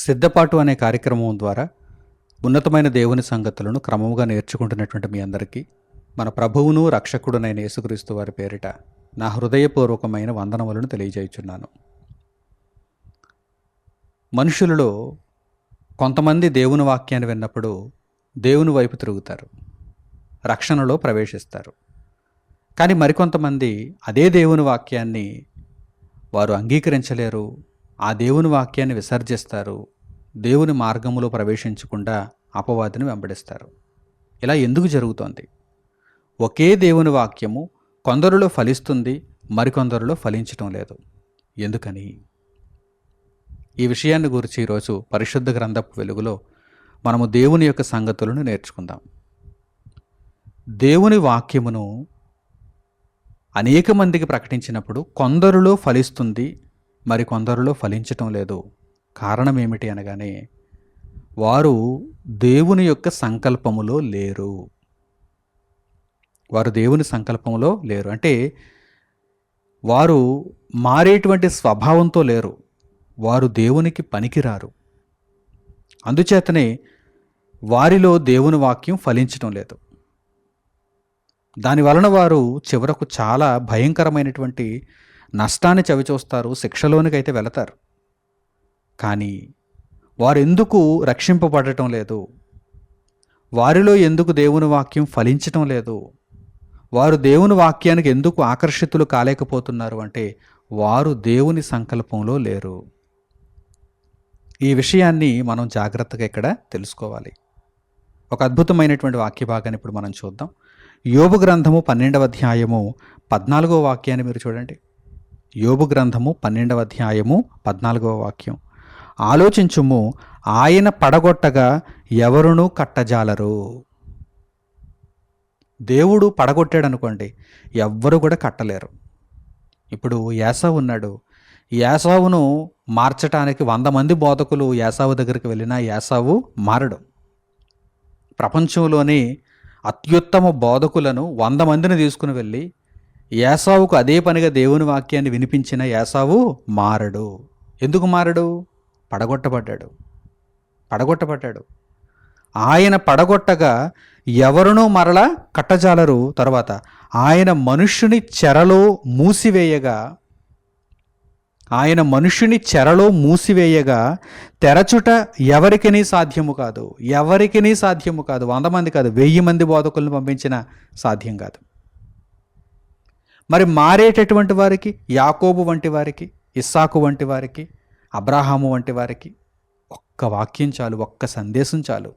సిద్ధపాటు అనే కార్యక్రమం ద్వారా ఉన్నతమైన దేవుని సంగతులను క్రమముగా నేర్చుకుంటున్నటువంటి మీ అందరికీ మన ప్రభువును రక్షకుడునైన యేసుక్రీస్తు వారి పేరిట నా హృదయపూర్వకమైన వందనములను తెలియజేయుచున్నాను. మనుషులలో కొంతమంది దేవుని వాక్యాన్ని విన్నప్పుడు దేవుని వైపు తిరుగుతారు రక్షణలో ప్రవేశిస్తారు. కానీ మరికొంతమంది అదే దేవుని వాక్యాన్ని వారు అంగీకరించలేరు ఆ దేవుని వాక్యాన్ని విసర్జిస్తారు. దేవుని మార్గములో ప్రవేశించకుండా అపవాదిని వెంబడిస్తారు. ఇలా ఎందుకు జరుగుతోంది? ఒకే దేవుని వాక్యము కొందరిలో ఫలిస్తుంది మరికొందరిలో ఫలించటం లేదు. ఎందుకని? ఈ విషయాన్ని గురించి ఈరోజు పరిశుద్ధ గ్రంథపు వెలుగులో మనము దేవుని యొక్క సంగతులను నేర్చుకుందాం. దేవుని వాక్యమును అనేక మందికి ప్రకటించినప్పుడు కొందరిలో ఫలిస్తుంది మరికొందరిలో ఫలించటం లేదు. కారణం ఏమిటి అనగానే వారు దేవుని యొక్క సంకల్పములో లేరు. వారు దేవుని సంకల్పంలో లేరు. అంటే వారు మారేటువంటి స్వభావంతో లేరు. వారు దేవునికి పనికిరారు. అందుచేతనే వారిలో దేవుని వాక్యం ఫలించడం లేదు. దాని వలన వారు చివరకు చాలా భయంకరమైనటువంటి నష్టాన్ని చవిచూస్తారు శిక్షలోనికైతే వెళతారు. కానీ వారు ఎందుకు రక్షింపబడటం లేదు? వారిలో ఎందుకు దేవుని వాక్యం ఫలించటం లేదు? వారు దేవుని వాక్యానికి ఎందుకు ఆకర్షితులు కాలేకపోతున్నారు అంటే వారు దేవుని సంకల్పంలో లేరు. ఈ విషయాన్ని మనం జాగ్రత్తగా ఇక్కడ తెలుసుకోవాలి. ఒక అద్భుతమైనటువంటి వాక్య భాగాన్ని ఇప్పుడు మనం చూద్దాం. యోబు గ్రంథము పన్నెండవ అధ్యాయము పద్నాలుగో వాక్యాన్ని మీరు చూడండి. యోబు గ్రంథము పన్నెండవ అధ్యాయము పద్నాలుగవ వాక్యం. ఆలోచించుము ఆయన పడగొట్టగా ఎవరునూ కట్టజాలరు. దేవుడు పడగొట్టాడు అనుకోండి ఎవ్వరు కూడా కట్టలేరు. ఇప్పుడు యాసవ్ ఉన్నాడు. యాసావును మార్చటానికి వంద మంది బోధకులు యాసావు దగ్గరికి వెళ్ళినా యాసావు మారడు. ప్రపంచంలోని అత్యుత్తమ బోధకులను వంద మందిని తీసుకుని వెళ్ళి యాసావుకు అదే పనిగా దేవుని వాక్యాన్ని వినిపించిన యాసావు మారడు. ఎందుకు మారడు? పడగొట్టబడ్డాడు. పడగొట్టబడ్డాడు. ఆయన పడగొట్టగా ఎవరునూ మరలా కట్టజాలరు. తర్వాత ఆయన మనుష్యుని చెరలో మూసివేయగా ఆయన మనుష్యుని చెరలో మూసివేయగా తెరచుట ఎవరికినీ సాధ్యము కాదు. ఎవరికినీ సాధ్యము కాదు. వంద మంది కాదు. వెయ్యి మంది బోధకులను పంపించిన సాధ్యం కాదు. మరి మారేటటువంటి వారికి యాకోబు వంటి వారికి ఇస్సాకు వంటి వారికి అబ్రాహాము వంటి వారికి ఒక్క వాక్యం చాలు ఒక్క సందేశం చాలు.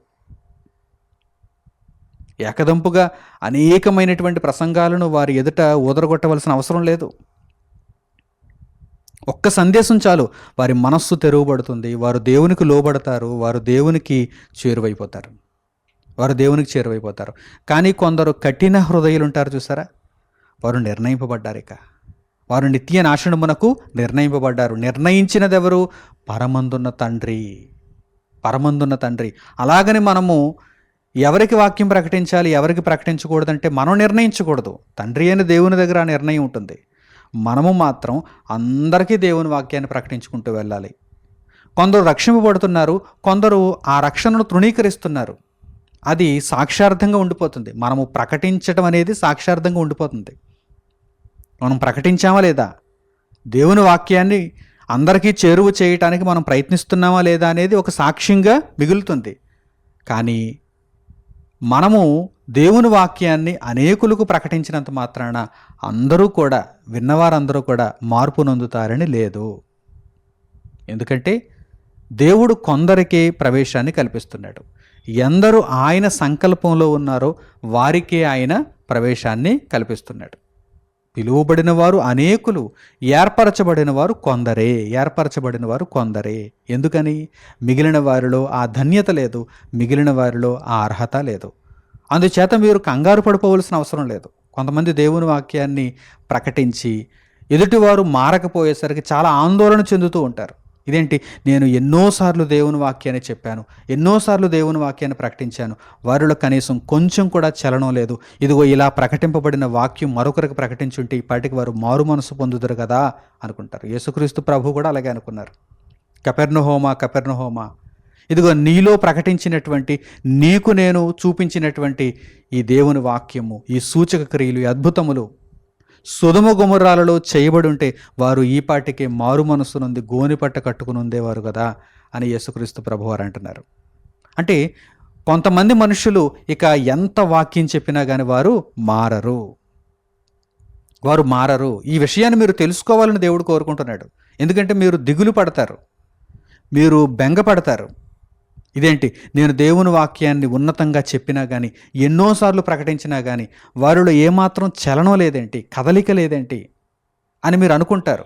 ఏకదంపుగా అనేకమైనటువంటి ప్రసంగాలను వారి ఎదుట ఊదరగొట్టవలసిన అవసరం లేదు. ఒక్క సందేశం చాలు వారి మనస్సు తెరువబడుతుంది వారు దేవునికి లోబడతారు వారు దేవునికి చేరువైపోతారు. వారు దేవునికి చేరువైపోతారు. కానీ కొందరు కఠిన హృదయాలు ఉంటారు చూసారా? వారు నిర్ణయింపబడ్డారు ఇక. వారు నిత్య నాశనమునకు నిర్ణయింపబడ్డారు. నిర్ణయించినదెవరు? పరమందున్న తండ్రి. పరమందున్న తండ్రి. అలాగని మనము ఎవరికి వాక్యం ప్రకటించాలి ఎవరికి ప్రకటించకూడదంటే మనం నిర్ణయించకూడదు. తండ్రి అయిన దేవుని దగ్గర ఆ నిర్ణయం ఉంటుంది. మనము మాత్రం అందరికీ దేవుని వాక్యాన్ని ప్రకటించుకుంటూ వెళ్ళాలి. కొందరు రక్షింపబడుతున్నారు కొందరు ఆ రక్షణను తృణీకరిస్తున్నారు. అది సాక్షార్థంగా ఉండిపోతుంది. మనము ప్రకటించడం అనేది సాక్షార్థంగా ఉండిపోతుంది. మనం ప్రకటించామా లేదా? దేవుని వాక్యాన్ని అందరికీ చేరువ చేయటానికి మనం ప్రయత్నిస్తున్నామా లేదా అనేది ఒక సాక్ష్యంగా మిగులుతుంది. కానీ మనము దేవుని వాక్యాన్ని అనేకులకు ప్రకటించినంత మాత్రాన అందరూ కూడా విన్నవారందరూ కూడా మార్పు నొందుతారని లేదు. ఎందుకంటే దేవుడు కొందరికే ప్రవేశాన్ని కల్పిస్తున్నాడు. ఎందరు ఆయన సంకల్పంలో ఉన్నారో వారికే ఆయన ప్రవేశాన్ని కల్పిస్తున్నాడు. పిలువబడిన వారు అనేకులు ఏర్పరచబడిన వారు కొందరే ఏర్పరచబడిన వారు కొందరే. ఎందుకని? మిగిలిన వారిలో ఆ ధన్యత లేదు మిగిలిన వారిలో ఆ అర్హత లేదు. అందుచేత మీరు కంగారు పడిపోవలసిన అవసరం లేదు. కొంతమంది దేవుని వాక్యాన్ని ప్రకటించి ఎదుటివారు మారకపోయేసరికి చాలా ఆందోళన చెందుతూ ఉంటారు. ఇదేంటి? నేను ఎన్నోసార్లు దేవుని వాక్యాన్ని చెప్పాను. ఎన్నోసార్లు దేవుని వాక్యాన్ని ప్రకటించాను. వారిలో కనీసం కొంచెం కూడా చలనం లేదు. ఇదిగో ఇలా ప్రకటింపబడిన వాక్యం మరొకరికి ప్రకటించుంటే ఇప్పటికి వారు మారు మనసు పొందుతారు కదా అనుకుంటారు. యేసుక్రీస్తు ప్రభు కూడా అలాగే అనుకున్నారు. కపెర్నహోమా కపెర్ణహోమ ఇదిగో నీలో ప్రకటించినటువంటి నీకు నేను చూపించినటువంటి ఈ దేవుని వాక్యము ఈ సూచక క్రియలు ఈ అద్భుతములు సుధమ గుమరాలలో చేయబడి ఉంటే వారు ఈ పాటికే మారు మనస్సునుంది గోనిపట్ట కట్టుకుని ఉండేవారు కదా అని యేసుక్రీస్తు ప్రభువారు అంటున్నారు. అంటే కొంతమంది మనుషులు ఇక ఎంత వాక్యం చెప్పినా కానీ వారు మారరు. వారు మారరు. ఈ విషయాన్ని మీరు తెలుసుకోవాలని దేవుడు కోరుకుంటున్నాడు. ఎందుకంటే మీరు దిగులు పడతారు. మీరు బెంగపడతారు. ఇదేంటి? నేను దేవుని వాక్యాన్ని ఉన్నతంగా చెప్పినా కానీ ఎన్నోసార్లు ప్రకటించినా కానీ వారిలో ఏమాత్రం చలనం లేదేంటి? కదలిక లేదేంటి? అని మీరు అనుకుంటారు.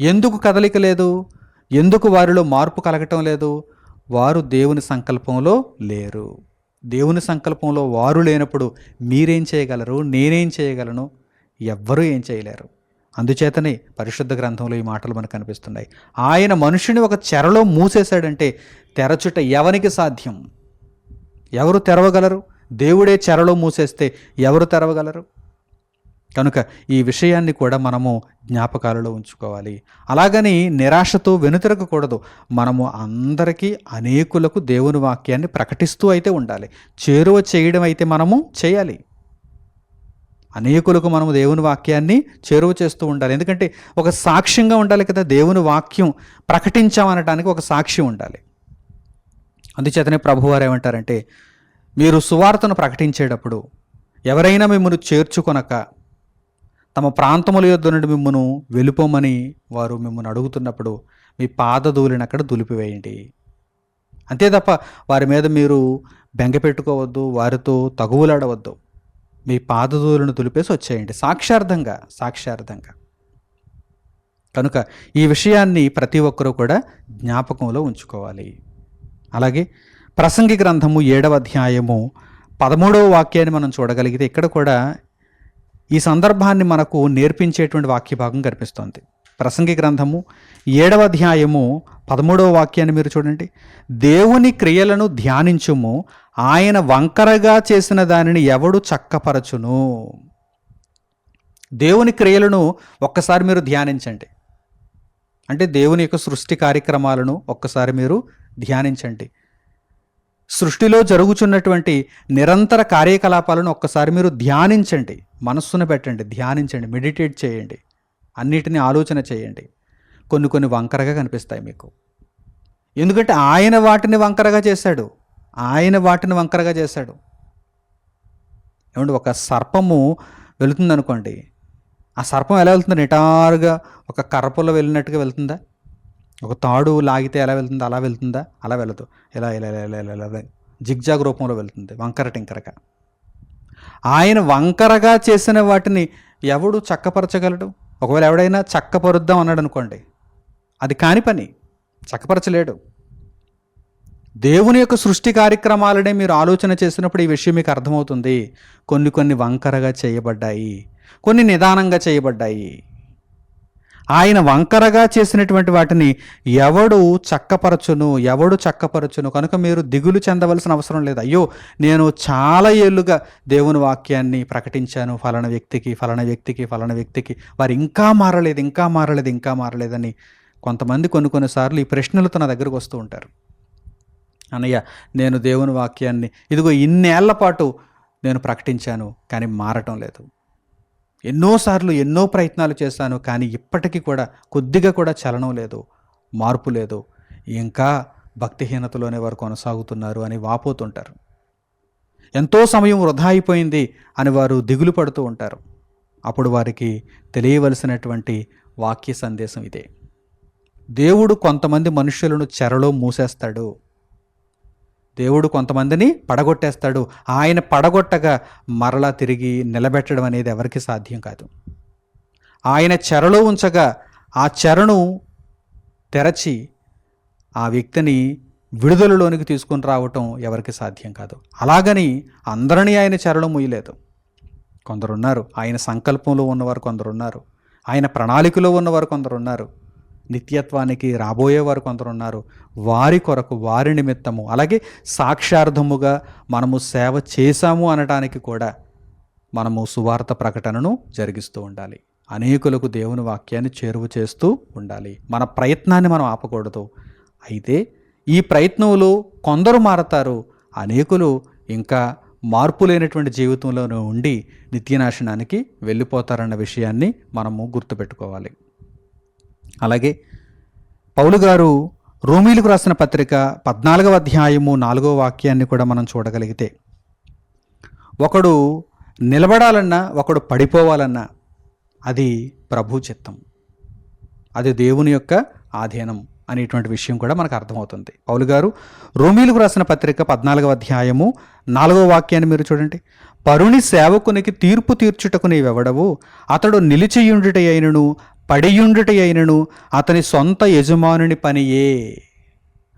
ఎందుకు కదలిక లేదు? ఎందుకు వారిలో మార్పు కలగటం లేదు? వారు దేవుని సంకల్పంలో లేరు. దేవుని సంకల్పంలో వారు లేనప్పుడు మీరేం చేయగలరు? నేనేం చేయగలను? ఎవ్వరూ ఏం చేయలేరు. అందుచేతనే పరిశుద్ధ గ్రంథంలో ఈ మాటలు మనకు కనిపిస్తున్నాయి. ఆయన మనుషుని ఒక చెరలో మూసేశాడంటే తెరచుట ఎవరికి సాధ్యం? ఎవరు తెరవగలరు? దేవుడే చెరలో మూసేస్తే ఎవరు తెరవగలరు? కనుక ఈ విషయాన్ని కూడా మనము జ్ఞాపకాలలో ఉంచుకోవాలి. అలాగని నిరాశతో వెనుతిరగకూడదు. మనము అందరికీ అనేకులకు దేవుని వాక్యాన్ని ప్రకటిస్తూ అయితే ఉండాలి. చేరువ చేయడం అయితే మనము చేయాలి. అనేకులకు మనము దేవుని వాక్యాన్ని చేరువ చేస్తూ ఉండాలి. ఎందుకంటే ఒక సాక్ష్యంగా ఉండాలి కదా దేవుని వాక్యం ప్రకటించామనటానికి ఒక సాక్ష్యం ఉండాలి. అందుచేతనే ప్రభువారు ఏమంటారంటే మీరు సువార్తను ప్రకటించేటప్పుడు ఎవరైనా మిమ్మల్ని చేర్చుకొనక తమ ప్రాంతముల యొద్ద నుండి మిమ్మను వెళ్ళిపోమని వారు మిమ్మల్ని అడుగుతున్నప్పుడు మీ పాదధూళిని అక్కడ దులిపివేయండి. అంతే తప్ప వారి మీద మీరు బెంగ పెట్టుకోవద్దు వారితో తగువులాడవద్దు. మీ పాదధూలను దులిపేసి వచ్చేయండి. సాక్షార్థంగా సాక్షార్థంగా. కనుక ఈ విషయాన్ని ప్రతి ఒక్కరూ కూడా జ్ఞాపకంలో ఉంచుకోవాలి. అలాగే ప్రసంగి గ్రంథము ఏడవ అధ్యాయము పదమూడవ వాక్యాన్ని మనం చూడగలిగితే ఇక్కడ కూడా ఈ సందర్భాన్ని మనకు నేర్పించేటువంటి వాక్య భాగం కనిపిస్తోంది. ప్రసంగి గ్రంథము ఏడవ అధ్యాయము పదమూడవ వాక్యాన్ని మీరు చూడండి. దేవుని క్రియలను ధ్యానించుము ఆయన వంకరగా చేసిన దానిని ఎవడు చక్కపరచును? దేవుని క్రియలను ఒక్కసారి మీరు ధ్యానించండి. అంటే దేవుని యొక్క సృష్టి కార్యక్రమాలను ఒక్కసారి మీరు ధ్యానించండి. సృష్టిలో జరుగుచున్నటువంటి నిరంతర కార్యకలాపాలను ఒక్కసారి మీరు ధ్యానించండి. మనస్సును పెట్టండి ధ్యానించండి మెడిటేట్ చేయండి. అన్నిటినీ ఆలోచన చేయండి. కొన్ని కొన్ని వంకరగా కనిపిస్తాయి మీకు. ఎందుకంటే ఆయన వాటిని వంకరగా చేశాడు. ఆయన వాటిని వంకరగా చేశాడు. ఏమంటే ఒక సర్పము వెళుతుందనుకోండి. ఆ సర్పం ఎలా వెళ్తుంది? నిటారుగా ఒక కర్రపుల్ల వెళ్ళినట్టుగా వెళ్తుందా? ఒక తాడు లాగితే ఎలా వెళ్తుందో? అలా వెళ్తుందా? అలా వెళ్ళదు. ఇలా ఇలా ఇలా ఇలా ఇలా ఇలా జిగ్జాగ్ రూపంలో వెళ్తుంది. వంకర టింకరగా. ఆయన వంకరగా చేసిన వాటిని ఎవడు చక్కపరచగలడు? ఒకవేళ ఎవడైనా చక్కపరుద్దాం అన్నాడు అనుకోండి అది కాని పని చక్కపరచలేడు. దేవుని యొక్క సృష్టి కార్యక్రమాలనే మీరు ఆలోచన చేసినప్పుడు ఈ విషయం మీకు అర్థమవుతుంది. కొన్ని కొన్ని వంకరగా చేయబడ్డాయి కొన్ని నిదానంగా చేయబడ్డాయి. ఆయన వంకరగా చేసినటువంటి వాటిని ఎవడు చక్కపరచును ఎవడు చక్కపరచును? కనుక మీరు దిగులు చెందవలసిన అవసరం లేదు. అయ్యో నేను చాలా ఏళ్ళుగా దేవుని వాక్యాన్ని ప్రకటించాను. ఫలానా వ్యక్తికి ఫలానా వ్యక్తికి ఫలానా వ్యక్తికి. వారు ఇంకా మారలేదు ఇంకా మారలేదు ఇంకా మారలేదని కొంతమంది కొన్ని కొన్నిసార్లు ఈ ప్రశ్నలు నా దగ్గరకు వస్తూ ఉంటారు. అన్నయ్య నేను దేవుని వాక్యాన్ని ఇదిగో ఇన్నేళ్ళ పాటు నేను ప్రకటించాను కానీ మారటం లేదు. ఎన్నోసార్లు ఎన్నో ప్రయత్నాలు చేశాను కానీ ఇప్పటికీ కూడా కొద్దిగా కూడా చలనం లేదు మార్పు లేదు. ఇంకా భక్తిహీనతలోనే వారు కొనసాగుతున్నారు అని వాపోతుంటారు. ఎంతో సమయం వృధా అయిపోయింది అని వారు దిగులు పడుతూ ఉంటారు. అప్పుడు వారికి తెలియవలసినటువంటి వాక్య సందేశం ఇదే. దేవుడు కొంతమంది మనుషులను చెరలో మూసేస్తాడు. దేవుడు కొంతమందిని పడగొట్టేస్తాడు. ఆయన పడగొట్టగా మరలా తిరిగి నిలబెట్టడం అనేది ఎవరికి సాధ్యం కాదు. ఆయన చెరలో ఉంచగా ఆ చెరను తెరచి ఆ వ్యక్తిని విడుదలలోనికి తీసుకొని రావటం ఎవరికి సాధ్యం కాదు. అలాగని అందరినీ ఆయన చెరలో ముయ్యలేదు కొందరున్నారు. ఆయన సంకల్పంలో ఉన్నవారు కొందరున్నారు. ఆయన ప్రణాళికలో ఉన్నవారు కొందరున్నారు. నిత్యత్వానికి రాబోయేవారు కొందరు ఉన్నారు వారి కొరకు వారి నిమిత్తము. అలాగే సాక్షార్థముగా మనము సేవ చేశాము అనటానికి కూడా మనము సువార్త ప్రకటనను జరిగిస్తూ ఉండాలి. అనేకులకు దేవుని వాక్యాన్ని చేరువ చేస్తూ ఉండాలి. మన ప్రయత్నాన్ని మనం ఆపకూడదు. అయితే ఈ ప్రయత్నంలో కొందరు మారతారు. అనేకులు ఇంకా మార్పు లేనటువంటి జీవితంలోనే ఉండి నిత్యనాశనానికి వెళ్ళిపోతారన్న విషయాన్ని మనము గుర్తుపెట్టుకోవాలి. అలాగే పౌలు గారు రోమీలకు రాసిన పత్రిక పద్నాలుగవ అధ్యాయము నాలుగవ వాక్యాన్ని కూడా మనం చూడగలిగితే ఒకడు నిలబడాలన్నా ఒకడు పడిపోవాలన్నా అది ప్రభు చిత్తం. అది దేవుని యొక్క ఆధీనం అనేటువంటి విషయం కూడా మనకు అర్థమవుతుంది. పౌలు గారు రోమీలకు రాసిన పత్రిక పద్నాలుగవ అధ్యాయము నాలుగవ వాక్యాన్ని మీరు చూడండి. పరుని సేవకునికి తీర్పు తీర్చుటకు నీవెవడవు? అతడు నిలిచియుండుట అయినను పడియుండుట అయినను అతని సొంత యజమానుని పనియే.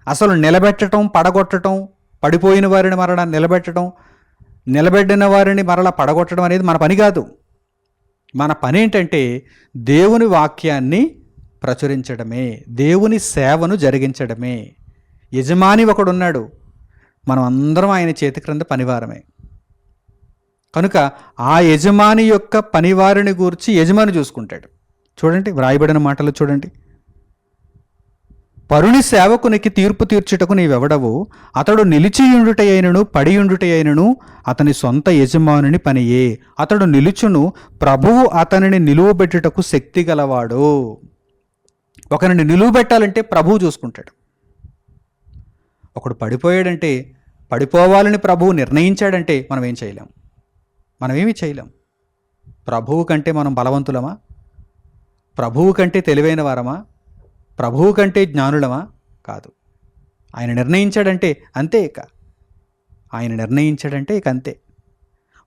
అసలు నిలబెట్టడం పడగొట్టడం పడిపోయిన వారిని మరలా నిలబెట్టడం నిలబెట్టిన వారిని మరలా పడగొట్టడం అనేది మన పని కాదు. మన పని ఏంటంటే దేవుని వాక్యాన్ని ప్రచురించడమే దేవుని సేవను జరిగించడమే. యజమాని ఒకడున్నాడు. మనం అందరం ఆయన చేతి క్రింద పనివారమే. కనుక ఆ యజమాని యొక్క పనివారిని గూర్చి యజమాని చూసుకుంటాడు. చూడండి వ్రాయబడిన మాటలు చూడండి. పరుని సేవకునికి తీర్పు తీర్చుటకు నీవెవడవు? అతడు నిలిచియుండుట అయినను పడియుండుట అయినను అతని సొంత యజమానుని పనియే. అతడు నిలుచును ప్రభువు అతనిని నిలువబెట్టుటకు శక్తి గలవాడు. ఒకరిని నిలువబెట్టాలంటే ప్రభువు చూసుకుంటాడు. ఒకడు పడిపోయాడంటే పడిపోవాలని ప్రభువు నిర్ణయించాడంటే మనం ఏం చేయలేం? మనం ఏమీ చేయలేం? ప్రభువు కంటే మనం బలవంతులమా? ప్రభువు కంటే తెలివైన వారమా? ప్రభువు కంటే జ్ఞానులమా? కాదు. ఆయన నిర్ణయించాడంటే అంతే ఇక. ఆయన నిర్ణయించాడంటే ఇక అంతే.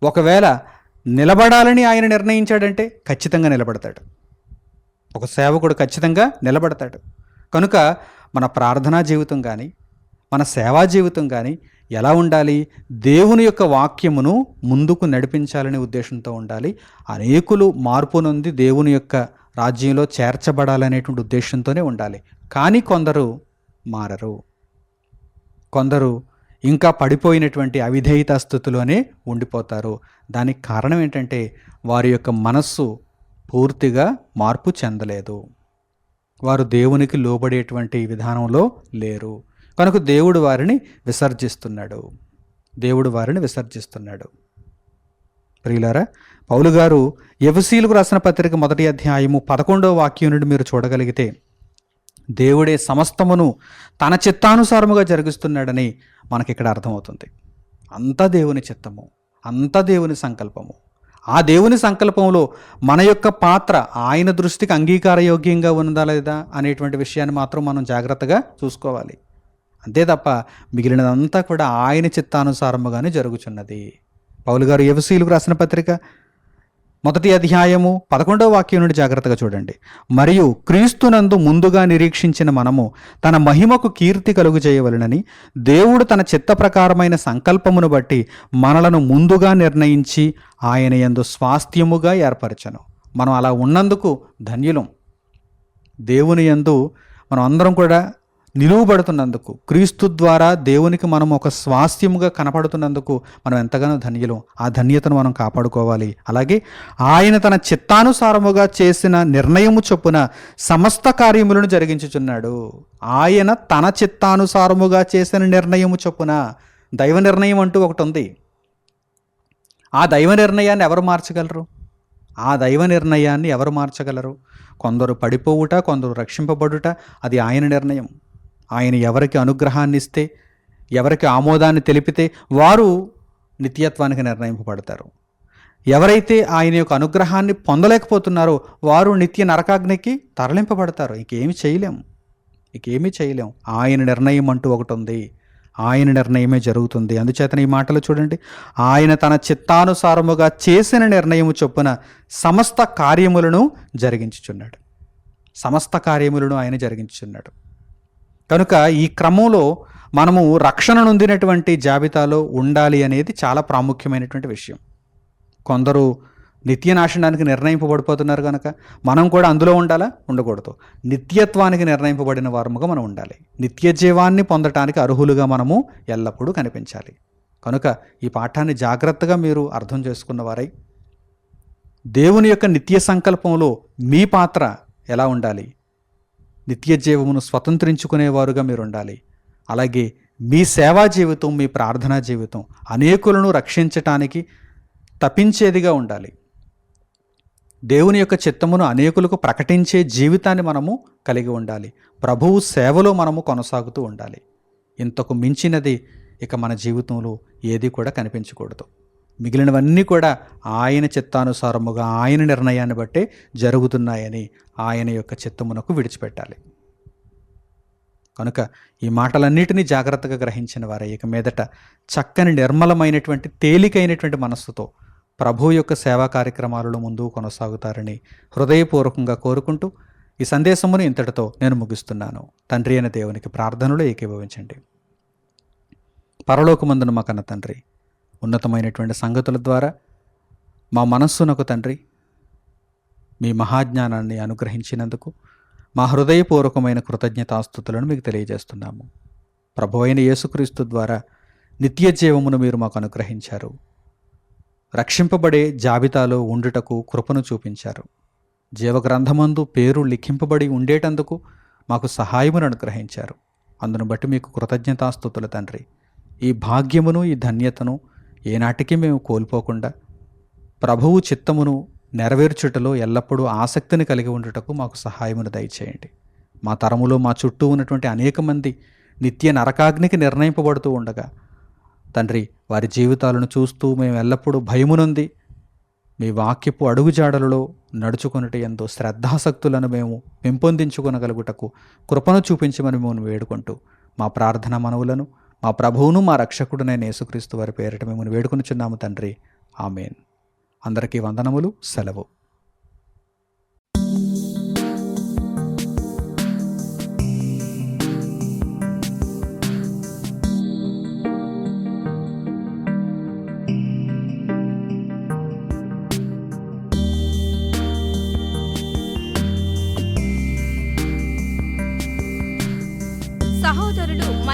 ఒకవేళ నిలబడాలని ఆయన నిర్ణయించాడంటే ఖచ్చితంగా నిలబడతాడు. ఒక సేవకుడు ఖచ్చితంగా నిలబడతాడు. కనుక మన ప్రార్థనా జీవితం కానీ మన సేవా జీవితం కానీ ఎలా ఉండాలి? దేవుని యొక్క వాక్యమును ముందుకు నడిపించాలనే ఉద్దేశంతో ఉండాలి. అనేకులు మార్పు నొంది దేవుని యొక్క రాజ్యంలో చేర్చబడాలనేటువంటి ఉద్దేశంతోనే ఉండాలి. కానీ కొందరు మారరు. కొందరు ఇంకా పడిపోయినటువంటి అవిధేయత స్థితిలోనే ఉండిపోతారు. దానికి కారణం ఏంటంటే వారి యొక్క మనస్సు పూర్తిగా మార్పు చెందలేదు. వారు దేవునికి లోబడేటువంటి విధానంలో లేరు. కనుక దేవుడు వారిని విసర్జిస్తున్నాడు. దేవుడు వారిని విసర్జిస్తున్నాడు. ప్రియులారా పౌలుగారు ఎవసీలకు రాసిన పత్రిక మొదటి అధ్యాయము పదకొండవ వాక్యం నుండి మీరు చూడగలిగితే దేవుడే సమస్తమును తన చిత్తానుసారముగా జరిగిస్తున్నాడని మనకి ఇక్కడ అర్థమవుతుంది. అంతా దేవుని చిత్తము అంతా దేవుని సంకల్పము. ఆ దేవుని సంకల్పంలో మన యొక్క పాత్ర ఆయన దృష్టికి అంగీకారయోగ్యంగా ఉందా లేదా అనేటువంటి విషయాన్ని మాత్రం మనం జాగ్రత్తగా చూసుకోవాలి. అంతే తప్ప మిగిలినదంతా కూడా ఆయన చిత్తానుసారముగానే జరుగుచున్నది. పౌలు గారు ఎవసీలకు రాసిన పత్రిక మొదటి అధ్యాయము పదకొండవ వాక్యం నుండి జాగ్రత్తగా చూడండి. మరియు క్రీస్తునందు ముందుగా నిరీక్షించిన మనము తన మహిమకు కీర్తి కలుగు చేయవలనని దేవుడు తన చిత్త ప్రకారమైన సంకల్పమును బట్టి మనలను ముందుగా నిర్ణయించి ఆయన యందు స్వాస్థ్యముగా ఏర్పరచను. మనం అలా ఉన్నందుకు ధన్యులం. దేవుని యందు మనం అందరం కూడా నిలువబడుతున్నందుకు క్రీస్తు ద్వారా దేవునికి మనం ఒక స్వాస్థ్యముగా కనపడుతున్నందుకు మనం ఎంతగానో ధన్యులం. ఆ ధన్యతను మనం కాపాడుకోవాలి. అలాగే ఆయన తన చిత్తానుసారముగా చేసిన నిర్ణయము చొప్పున సమస్త కార్యములను జరిగించుచున్నాడు. ఆయన తన చిత్తానుసారముగా చేసిన నిర్ణయము చొప్పున దైవ నిర్ణయం అంటూ ఒకటి ఉంది. ఆ దైవ నిర్ణయాన్ని ఎవరు మార్చగలరు? ఆ దైవ నిర్ణయాన్ని ఎవరు మార్చగలరు? కొందరు పడిపోవుట కొందరు రక్షింపబడుట అది ఆయన నిర్ణయం. ఆయన ఎవరికి అనుగ్రహాన్ని ఇస్తే ఎవరికి ఆమోదాన్ని తెలిపితే వారు నిత్యత్వానికి నిర్ణయింపబడతారు. ఎవరైతే ఆయన యొక్క అనుగ్రహాన్ని పొందలేకపోతున్నారో వారు నిత్య నరకాగ్నికి తరలింపబడతారు. ఇంకేమి చేయలేం. ఇంకేమీ చేయలేం. ఆయన నిర్ణయం అంటూ ఒకటి ఉంది. ఆయన నిర్ణయమే జరుగుతుంది. అందుచేతన ఈ మాటలు చూడండి. ఆయన తన చిత్తానుసారముగా చేసిన నిర్ణయము చొప్పున సమస్త కార్యములను జరిగించుచున్నాడు. సమస్త కార్యములను ఆయన జరిగించుచున్నాడు. కనుక ఈ క్రమంలో మనము రక్షణ నొందినటువంటి జాబితాలో ఉండాలి అనేది చాలా ప్రాముఖ్యమైనటువంటి విషయం. కొందరు నిత్య నాశనానికి నిర్ణయింపబడిపోతున్నారు కనుక మనం కూడా అందులో ఉండాలా? ఉండకూడదు. నిత్యత్వానికి నిర్ణయింపబడిన వారముగా మనం ఉండాలి. నిత్య జీవాన్ని పొందటానికి అర్హులుగా మనము ఎల్లప్పుడూ కనిపించాలి. కనుక ఈ పాఠాన్ని జాగ్రత్తగా మీరు అర్థం చేసుకున్న వారై దేవుని యొక్క నిత్య సంకల్పంలో మీ పాత్ర ఎలా ఉండాలి? నిత్య జీవమును స్వతంత్రించుకునేవారుగా మీరు ఉండాలి అలాగే మీ సేవా జీవితం మీ ప్రార్థనా జీవితం అనేకులను రక్షించటానికి తపించేదిగా ఉండాలి. దేవుని యొక్క చిత్తమును అనేకులకు ప్రకటించే జీవితాన్ని మనము కలిగి ఉండాలి. ప్రభువు సేవలో మనము కొనసాగుతూ ఉండాలి. ఇంతకు మించినది ఇక మన జీవితంలో ఏది కూడా కనిపించకూడదు. మిగిలినవన్నీ కూడా ఆయన చిత్తానుసారముగా ఆయన నిర్ణయాన్ని బట్టే జరుగుతున్నాయని ఆయన యొక్క చిత్తమునకు విడిచిపెట్టాలి. కనుక ఈ మాటలన్నిటినీ జాగ్రత్తగా గ్రహించిన వారే ఇక మీదట చక్కని నిర్మలమైనటువంటి తేలికైనటువంటి మనస్సుతో ప్రభు యొక్క సేవా కార్యక్రమాలలో ముందు కొనసాగుతారని హృదయపూర్వకంగా కోరుకుంటూ ఈ సందేశమును ఇంతటితో నేను ముగిస్తున్నాను. తండ్రి అయిన దేవునికి ప్రార్థనలో ఏకీభవించండి. పరలోకమందును మా కన్న తండ్రి ఉన్నతమైనటువంటి సంగతుల ద్వారా మా మనస్సునకు తండ్రి మీ మహాజ్ఞానాన్ని అనుగ్రహించినందుకు మా హృదయపూర్వకమైన కృతజ్ఞతాస్థుతులను మీకు తెలియజేస్తున్నాము. ప్రభు అయిన యేసుక్రీస్తు ద్వారా నిత్య జీవమును మీరు మాకు అనుగ్రహించారు. రక్షింపబడే జాబితాలో ఉండుటకు కృపను చూపించారు. జీవగ్రంథమందు పేరు లిఖింపబడి ఉండేటందుకు మాకు సహాయమును అనుగ్రహించారు. అందును బట్టి మీకు కృతజ్ఞతాస్థుతుల తండ్రి. ఈ భాగ్యమును ఈ ధన్యతను ఏనాటికి మేము కోల్పోకుండా ప్రభువు చిత్తమును నెరవేర్చుటలో ఎల్లప్పుడూ ఆసక్తిని కలిగి ఉండుటకు మాకు సహాయమును దయచేయండి. మా తరములో మా చుట్టూ ఉన్నటువంటి అనేక మంది నిత్య నరకాగ్నికి నిర్ణయింపబడుతూ ఉండగా తండ్రి వారి జీవితాలను చూస్తూ మేము ఎల్లప్పుడూ భయమునుంది మీ వాక్యపు అడుగుజాడలలో నడుచుకొనుట ఎంతో శ్రద్ధాసక్తులను మేము పెంపొందించుకొనగలుగుటకు కృపను చూపించమని మేము వేడుకుంటూ మా ప్రార్థన మనవులను మా ప్రభువును మా రక్షకుడునైన యేసుక్రీస్తు వారి పేరిట మేము వేడుకొనుచున్నాము తండ్రి. ఆమెన్. అందరికీ వందనములు సెలవు.